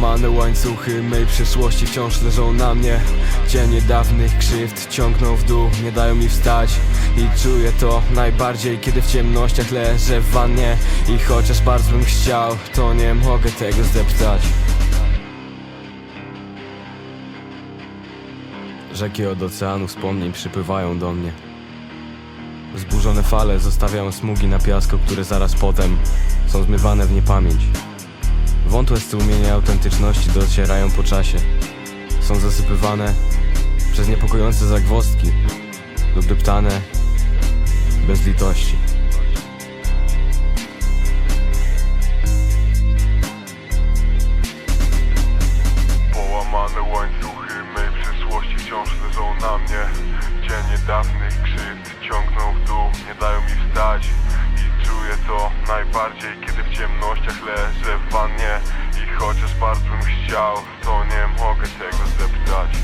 Połamane łańcuchy mej przeszłości wciąż leżą na mnie. Cienie dawnych krzywd ciągną w dół, nie dają mi wstać. I czuję to najbardziej, kiedy w ciemnościach leżę w wannie. I chociaż bardzo bym chciał, to nie mogę tego zdeptać. Rzeki od oceanu wspomnień przypływają do mnie. Zburzone fale zostawiają smugi na piasku, które zaraz potem są zmywane w niepamięć Wątłe strumienie autentyczności docierają po czasie. Są zasypywane przez niepokojące zagwozdki lub deptane bez litości. Połamane łańcuchy mej przyszłości wciąż leżą na mnie. Cienie dawnych krzywd ciągną w dół, nie dają najbardziej Kiedy w ciemnościach leżę w wannie I chociaż bardzo bym chciał To nie mogę tego zdeptać.